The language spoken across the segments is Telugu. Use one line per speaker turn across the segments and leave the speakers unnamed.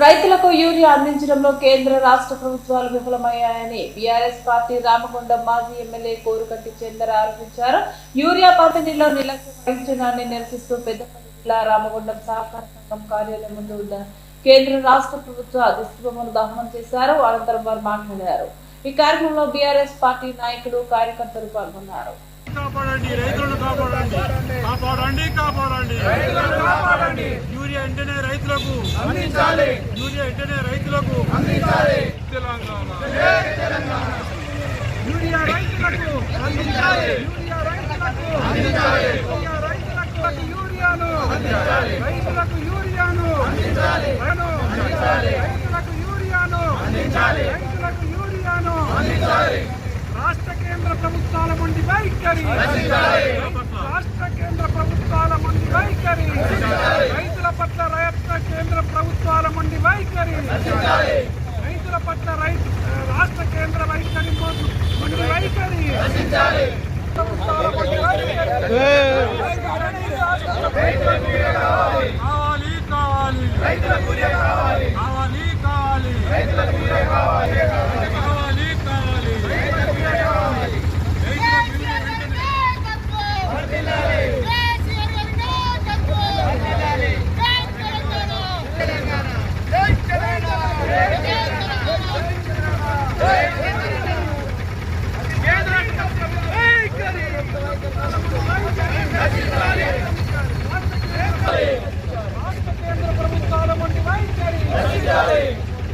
రైతులకు యూరియా అందించడంలో కేంద్ర రాష్ట్ర ప్రభుత్వాలు విఫలమయ్యాయని బీఆర్ఎస్ పార్టీ రామగుండం మాజీ ఎమ్మెల్యే కోరుకట్టి చందర్ ఆరోపించారు. యూరియా పంపిణీలో నిర్లక్ష్యం వహించడాన్ని నిరసిస్తూ పెద్దపల్లి జిల్లా రామగుండం సహకార సంఘం కార్యాలయం ముందు ఉన్న కేంద్ర రాష్ట్ర ప్రభుత్వ దిష్టిబొమ్మను దహనం చేశారు. అనంతరం వారు మాట్లాడారు. ఈ కార్యక్రమంలో బీఆర్ఎస్ పార్టీ నాయకులు కార్యకర్తలు పాల్గొన్నారు.
కాపాడండి రైతులను కాపాడండి. కాపాడండి కాపాడండి. యూరియా వెంటనే రైతులకు. యూరియా వెంటనే రైతులకు అందించాలి తెలంగాణ యూరియా రైతులకు అందించాలి యూరియా రైతులకు అందించాలి యూరియా రైతులకు యూరియాను అందించాలి రైతులకు యూరియాను అందించాలి రైతులకు యూరియాను అందించాలి రైతులకు యూరియాను అందించాలి రాష్ట్ర కేంద్ర ప్రభుత్వాల మండి వైఖరి రాష్ట్ర కేంద్ర ప్రభుత్వాల మండి వైఖరి రైతుల పట్ల రాష్ట్ర కేంద్ర ప్రభుత్వాల మండి వైఖరి. రైతుల పట్ల రైతు రాష్ట్ర కేంద్ర వైఖరి వైఖరి. కావాలి. కావాలి కావాలి కావాలి కావాలి రాష్ట్ర కేంద్ర ప్రభుత్వాల మండి వైఖరి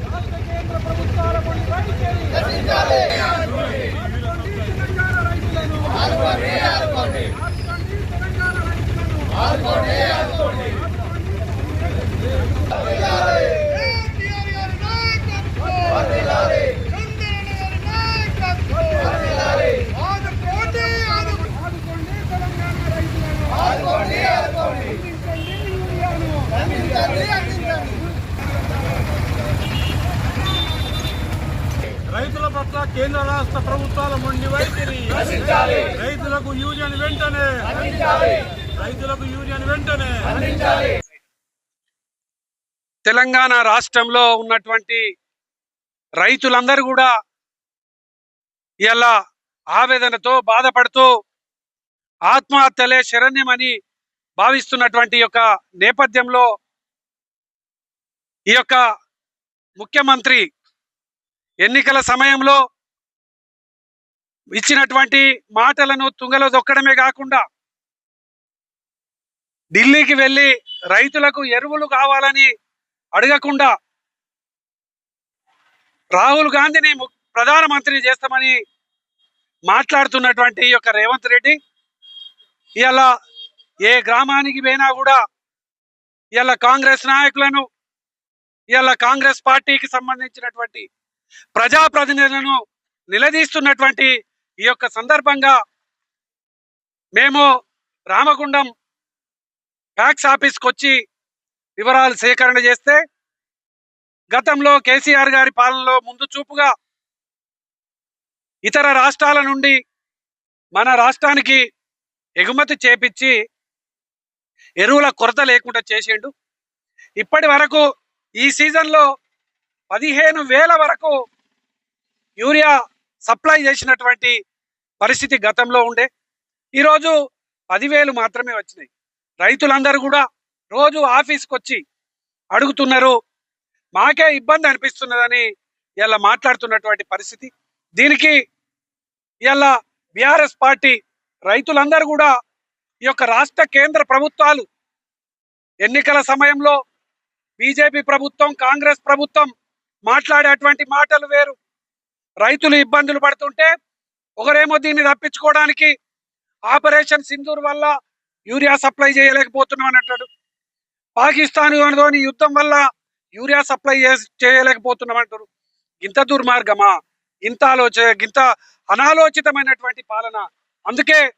రాష్ట్ర కేంద్ర ప్రభుత్వాల మండి వైఖరి ఆదుకోండి తెలంగాణ రైతులను ఆదుకోండి తెలంగాణ రైతులను ఆదుకోండి తెలంగాణ రైతులను అందించండి యూరియాను రైతుల పట్ల కేంద్ర రాష్ట్ర ప్రభుత్వాల మొండి వైఖరి. రైతులకు యూరియాను వెంటనే. రైతులకు యూరియాను వెంటనే.
తెలంగాణ రాష్ట్రంలో ఉన్నటువంటి రైతులందరూ కూడా ఇలా ఆవేదనతో బాధపడుతూ ఆత్మహత్యలే శరణ్యమని భావిస్తున్నటువంటి యొక్క నేపథ్యంలో ఈ యొక్క ముఖ్యమంత్రి ఎన్నికల సమయంలో ఇచ్చినటువంటి మాటలను తుంగలో దొక్కడమే కాకుండా ఢిల్లీకి వెళ్ళి రైతులకు ఎరువులు కావాలని అడగకుండా రాహుల్ గాంధీని ము- ప్రధానమంత్రి చేస్తామని మాట్లాడుతున్నటువంటి ఈ యొక్క రేవంత్ రెడ్డి ఇలా ఏ గ్రామానికి పోయినా కూడా ఇలా కాంగ్రెస్ నాయకులను ఇలా కాంగ్రెస్ పార్టీకి సంబంధించినటువంటి ప్రజాప్రతినిధులను నిలదీస్తున్నటువంటి ఈ యొక్క సందర్భంగా మేము రామగుండం ఫ్యాక్స్ ఆఫీస్కి వచ్చి వివరాలు సేకరణ చేస్తే గతంలో కేసీఆర్ గారి పాలనలో ముందు చూపుగా ఇతర రాష్ట్రాల నుండి మన రాష్ట్రానికి ఎగుమతి చేపించి ఎరువుల కొరత లేకుండా చేసిండు. ఇప్పటి వరకు ఈ సీజన్లో పదిహేను వేల వరకు యూరియా సప్లై చేసినటువంటి పరిస్థితి గతంలో ఉండే. ఈరోజు పదివేలు మాత్రమే వచ్చినాయి. రైతులందరూ కూడా రోజు ఆఫీస్కి వచ్చి అడుగుతున్నారు మాకే ఇబ్బంది అనిపిస్తున్నదని ఇలా మాట్లాడుతున్నటువంటి పరిస్థితి. దీనికి ఇలా బీఆర్ఎస్ పార్టీ రైతులందరూ కూడా ఈ యొక్క రాష్ట్ర కేంద్ర ప్రభుత్వాలు ఎన్నికల సమయంలో బీజేపీ ప్రభుత్వం కాంగ్రెస్ ప్రభుత్వం మాట్లాడేటువంటి మాటలు వేరు. రైతులు ఇబ్బందులు పడుతుంటే ఒకరేమో దీన్ని తప్పించుకోవడానికి ఆపరేషన్ సింధూర్ వల్ల యూరియా సప్లై చేయలేకపోతున్నాం అని అంటాడు పాకిస్తాన్తోని యుద్ధం వల్ల యూరియా సప్లై చేయలేకపోతున్నాం అంటారు. ఇంత దుర్మార్గమా? ఇంత ఆలోచ ఇంత అనాలోచితమైనటువంటి పాలన. అందుకే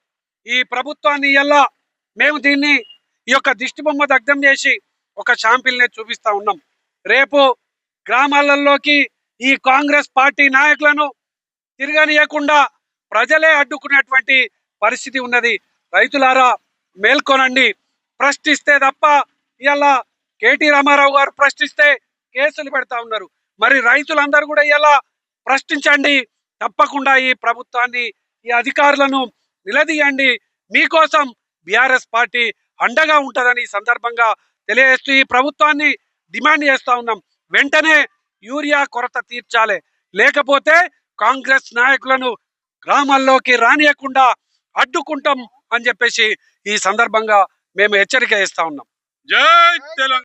ఈ ప్రభుత్వాన్ని ఎలా మేము దీన్ని ఈ యొక్క దిష్టిబొమ్మ దగ్ధం చేసి ఒక షాంపిల్నే చూపిస్తా ఉన్నాం. రేపు గ్రామాలలోకి ఈ కాంగ్రెస్ పార్టీ నాయకులను తిరగనీయకుండా ప్రజలే అడ్డుకునేటువంటి పరిస్థితి ఉన్నది. రైతులారా మేల్కొనండి. ప్రశ్నిస్తే తప్ప ఇలా కేటీ రామారావు గారు ప్రశ్నిస్తే కేసులు పెడతా ఉన్నారు. మరి రైతులందరూ కూడా ఇలా ప్రశ్నించండి. తప్పకుండా ఈ ప్రభుత్వాన్ని ఈ అధికారులను నిలదీయండి. మీకోసం బీఆర్ఎస్ పార్టీ అండగా ఉంటుందని ఈ సందర్భంగా తెలియజేస్తూ ఈ ప్రభుత్వాన్ని డిమాండ్ చేస్తా ఉన్నాం. వెంటనే యూరియా కొరత తీర్చాలి. లేకపోతే కాంగ్రెస్ నాయకులను గ్రామాల్లోకి రానియకుండా అడ్డుకుంటాం అని చెప్పేసి ఈ సందర్భంగా మేము హెచ్చరిక ఇస్తా ఉన్నాం.
జై తెలంగాణ.